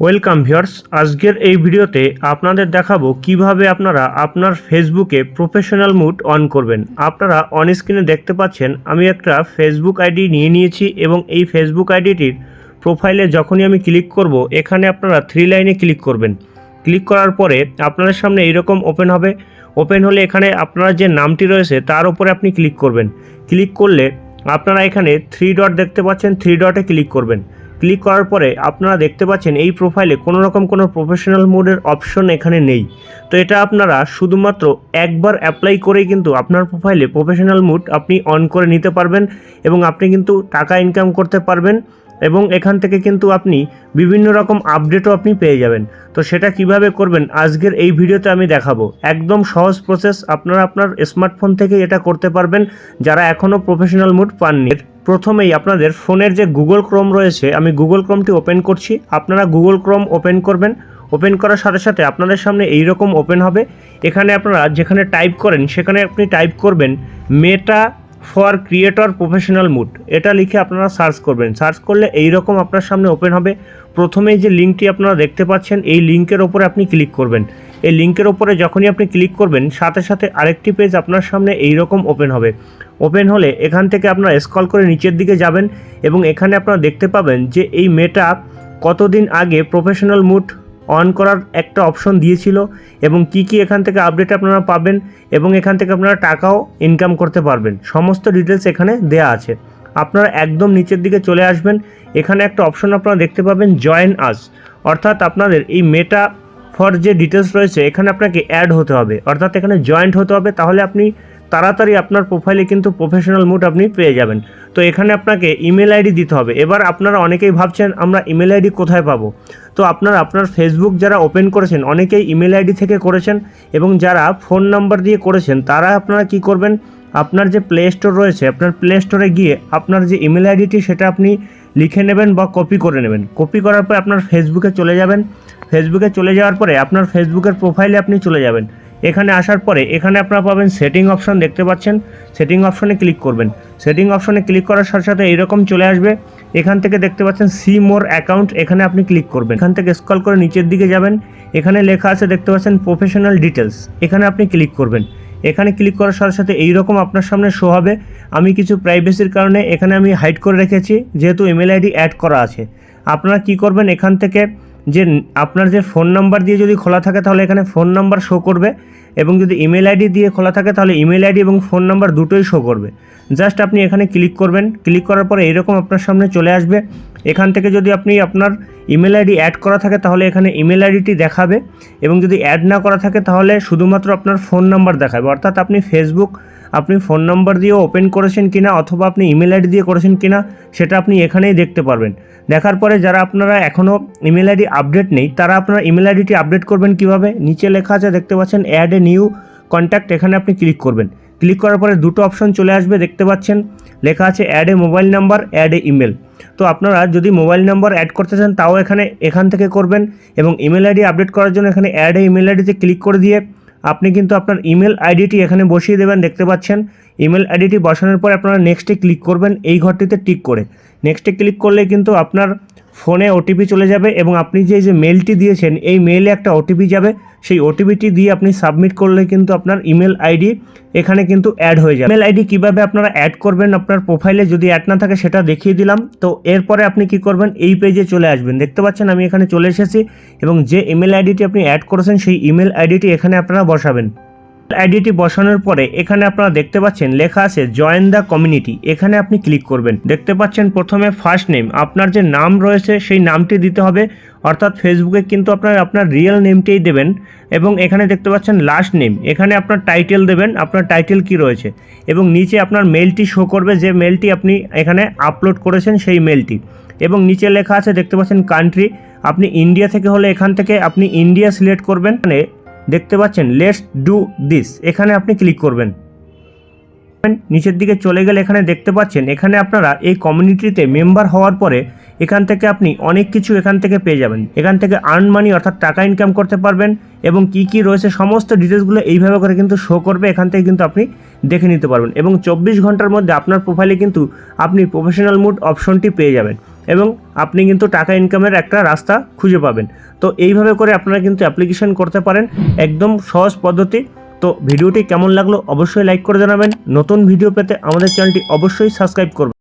Welcome viewers আজকের এই ভিডিওতে আপনাদের দেখাবো কীভাবে আপনারা আপনার ফেসবুকে প্রফেশনাল মুড অন করবেন। আপনারা অন স্ক্রিনে দেখতে পাচ্ছেন, আমি একটা ফেসবুক আইডি নিয়ে নিয়েছি এবং এই ফেসবুক আইডিটির প্রোফাইলে যখনই আমি ক্লিক করব, এখানে আপনারা থ্রি লাইনে ক্লিক করবেন। ক্লিক করার পরে আপনাদের সামনে এইরকম ওপেন হবে। ওপেন হলে এখানে আপনার যে নামটি রয়েছে, তার উপরে আপনি ক্লিক করবেন। ক্লিক করলে আপনারা এখানে থ্রি ডট দেখতে পাচ্ছেন থ্রি ডটে ক্লিক করবেন। ক্লিক করার পরে আপনারা দেখতে পাচ্ছেন এই প্রোফাইলে কোনো রকম কোনো প্রফেশনাল মোডের অপশন এখানে নেই। তো এটা আপনারা শুধুমাত্র একবার অ্যাপ্লাই করেই কিন্তু আপনার প্রোফাইলে প্রফেশনাল মুড আপনি অন করে নিতে পারবেন এবং আপনি কিন্তু টাকা ইনকাম করতে পারবেন এবং এখান থেকে কিন্তু আপনি বিভিন্ন রকম আপডেটও আপনি পেয়ে যাবেন। তো সেটা কীভাবে করবেন আজকের এই ভিডিওতে আমি দেখাবো। একদম সহজ প্রসেস আপনারা আপনার স্মার্টফোন থেকে এটা করতে পারবেন। যারা এখনও প্রফেশনাল মুড পাননি প্রথমেই আপনাদের ফোনের যে গুগল ক্রোম রয়েছে, আমি গুগল ক্রোমটি ওপেন করছি। আপনারা গুগল ক্রোম ওপেন করবেন। ওপেন করার সাথে সাথে আপনাদের সামনে এই রকম ওপেন হবে। এখানে আপনারা যেখানে টাইপ করেন, সেখানে আপনি টাইপ করবেন Meta for creator professional mode এটা লিখে আপনারা সার্চ করবেন। সার্চ করলে এই রকম আপনার সামনে ওপেন হবে। প্রথমেই যে লিঙ্কটি আপনারা দেখতে পাচ্ছেন, এই লিঙ্কের ওপরে আপনি ক্লিক করবেন। এই লিঙ্কের ওপরে যখনই আপনি ক্লিক করবেন, সাথে সাথে আরেকটি পেজ আপনার সামনে এই রকম ওপেন হবে। ওপেন হলে এখান থেকে আপনারা স্ক্রল করে নিচের দিকে যাবেন এবং এখানে আপনারা দেখতে পাবেন যে এই মেটা কতদিন আগে প্রফেশনাল মুড অন করার একটা অপশন দিয়েছিল এবং কি কি এখান থেকে আপডেট আপনারা পাবেন এবং এখান থেকে আপনারা টাকাও ইনকাম করতে পারবেন। সমস্ত ডিটেলস এখানে দেয়া আছে। আপনারা একদম নিচের দিকে চলে আসবেন। এখানে একটা অপশন আপনারা দেখতে পাবেন জয়েন আস অর্থাৎ আপনাদের এই মেটা ফর যে ডিটেলস রয়েছে, এখানে আপনাকে অ্যাড হতে হবে। অর্থাৎ এখানে জয়েন্ট হতে হবে, তাহলে আপনি তাড়াতাড়ি আপনার প্রোফাইলে কিন্তু প্রফেশনাল মুড আপনি পেয়ে যাবেন। তো এখানে আপনাকে ইমেল আইডি দিতে হবে। এবার আপনারা অনেকেই ভাবছেন, আমরা ইমেল আইডি কোথায় পাবো? তো আপনারা, আপনার ফেসবুক যারা ওপেন করেছেন, অনেকেই ইমেল আইডি থেকে করেছেন এবং যারা ফোন নাম্বার দিয়ে করেছেন, তারা আপনারা কি করবেন? আপনার যে প্লে স্টোর রয়েছে, আপনার প্লে স্টোরে গিয়ে আপনার যে ইমেল আইডিটি সেটা আপনি লিখে নেবেন বা কপি করে নেবেন। কপি করার পর আপনার ফেসবুকে চলে যাবেন। ফেসবুকে চলে যাওয়ার পরে আপনার ফেসবুকের প্রোফাইলে আপনি চলে যাবেন। এখানে আসার পরে এখানে আপনারা পাবেন সেটিং অপশন দেখতে পাচ্ছেন। সেটিং অপশনে ক্লিক করবেন। সেটিং অপশনে ক্লিক করার সাথে সাথে এইরকম চলে আসবে। এখান থেকে দেখতে পাচ্ছেন সি মোর অ্যাকাউন্ট, এখানে আপনি ক্লিক করবেন। এখান থেকে স্ক্রল করে নিচের দিকে যাবেন। এখানে লেখা আছে দেখতে পাচ্ছেন প্রফেশনাল ডিটেলস এখানে আপনি ক্লিক করবেন। এখানে ক্লিক করার সাথে সাথে এইরকম আপনার সামনে শো হবে। আমি কিছু প্রাইভেসির কারণে এখানে আমি হাইড করে রেখেছি, যেহেতু ইমেল আইডি অ্যাড করা আছে। আপনারা কি করবেন, এখান থেকে যে আপনার যে ফোন নাম্বার দিয়ে যদি খোলা থাকে তাহলে এখানে ফোন নাম্বার শো করবে এবং যদি ইমেল আইডি দিয়ে খোলা থাকে তাহলে ইমেল আইডি এবং ফোন নাম্বার দুটোই শো করবে। জাস্ট আপনি এখানে ক্লিক করবেন। ক্লিক করার পরে এরকম আপনার সামনে চলে আসবে। এখান থেকে যদি আপনি আপনার ইমেল আইডি অ্যাড করা থাকে তাহলে এখানে ইমেল আইডিটি দেখাবে এবং যদি অ্যাড না করা থাকে তাহলে শুধুমাত্র আপনার ফোন নাম্বার দেখাবে। অর্থাৎ আপনি ফেসবুক আপনি ফোন নাম্বার দিয়েও ওপেন করেছেন কিনা অথবা আপনি ইমেল আইডি দিয়ে করেছেন কিনা, সেটা আপনি এখানেই দেখতে পারবেন। দেখার পরে যারা আপনারা এখনও ইমেল আইডি আপডেট নেই, তারা আপনার ইমেল আইডিটি আপডেট করবেন কীভাবে? নিচে লেখা আছে, দেখতে পাচ্ছেন অ্যাড এ নিউ কন্ট্যাক্ট এখানে আপনি ক্লিক করবেন। ক্লিক করার পরে দুটো অপশন চলে আসবে, দেখতে পাচ্ছেন, লেখা আছে add a mobile number add a email তো আপনারা যদি মোবাইল নাম্বার অ্যাড করতে চান, তাও এখানে, এখান থেকে করবেন এবং ইমেল আইডি আপডেট করার জন্য এখানে অ্যাড এ ইমেল আইডিতে ক্লিক করে দিয়ে আপনি কিন্তু আপনার ইমেল আইডিটি এখানে বসিয়ে দেবেন, দেখতে পাচ্ছেন। ইমেল আইডিটি বসানোর পর আপনারা নেক্সটে ক্লিক করবেন, এই ঘরটিতে টিক করে। নেক্সটে ক্লিক করলে কিন্তু আপনার ফোনে ওটিপি চলে যাবে এবং আপনি যে যে মেলটি দিয়েছেন, এই মেলে একটা ওটিপি যাবে। সেই ওটিপিটি দিয়ে আপনি সাবমিট করলে কিন্তু আপনার ইমেল আইডি এখানে কিন্তু অ্যাড হয়ে যাবে। ইমেল আইডি কীভাবে আপনারা অ্যাড করবেন, আপনার প্রোফাইলে যদি অ্যাড না থাকে সেটা দেখিয়ে দিলাম। তো এরপরে আপনি কি করবেন, এই পেজে চলে আসবেন। দেখতে পাচ্ছেন আমি এখানে চলে এসেছি এবং যে ইমেল আইডিটি আপনি অ্যাড করেছেন, সেই ইমেল আইডিটি এখানে আপনারা বসাবেন। আইডিটি বসানোর পরে এখানে আপনারা দেখতে পাচ্ছেন লেখা আছে জয়েন দ্য কমিউনিটি এখানে আপনি ক্লিক করবেন। দেখতে পাচ্ছেন প্রথমে ফার্স্ট নেম আপনার যে নাম রয়েছে সেই নামটি দিতে হবে। অর্থাৎ ফেসবুকে কিন্তু আপনার আপনার রিয়েল নেমটাই দেবেন এবং এখানে দেখতে পাচ্ছেন লাস্ট নেম এখানে আপনার টাইটেল দেবেন। আপনার টাইটেল কি রয়েছে? এবং নিচে আপনার মেলটি শো করবে যে মেলটি আপনি এখানে আপলোড করেছেন সেই মেলটি এবং নিচে লেখা আছে, দেখতে পাচ্ছেন কান্ট্রি আপনি ইন্ডিয়া থেকে হলে এখান থেকে আপনি ইন্ডিয়া সিলেক্ট করবেন। মানে দেখতে পাচ্ছেন লেটস ডু দিস এখানে আপনি ক্লিক করবেন। নিচের দিকে চলে গেলে এখানে দেখতে পাচ্ছেন, এখানে আপনারা এই কমিউনিটিতে মেম্বার হওয়ার পরে এখান থেকে আপনি অনেক কিছু এখান থেকে পেয়ে যাবেন। এখান থেকে আর্ন মানি অর্থাৎ টাকা ইনকাম করতে পারবেন এবং কি কি রয়েছে সমস্ত ডিটেলসগুলো এইভাবে করে কিন্তু শো করবে। এখান থেকে কিন্তু আপনি দেখে নিতে পারবেন এবং চব্বিশ ঘণ্টার মধ্যে আপনার প্রোফাইলে কিন্তু আপনি প্রফেশনাল মুড অপশনটি পেয়ে যাবেন। এবং আপনি কিন্তু টাকা ইনকামের একটা রাস্তা খুঁজে পাবেন। তো এইভাবে করে আপনারা কিন্তু অ্যাপ্লিকেশন করতে পারেন। একদম সহজ পদ্ধতি। তো ভিডিওটি কেমন লাগল অবশ্যই লাইক করে জানাবেন। নতুন ভিডিও পেতে আমাদের চ্যানেলটি অবশ্যই সাবস্ক্রাইব করবেন।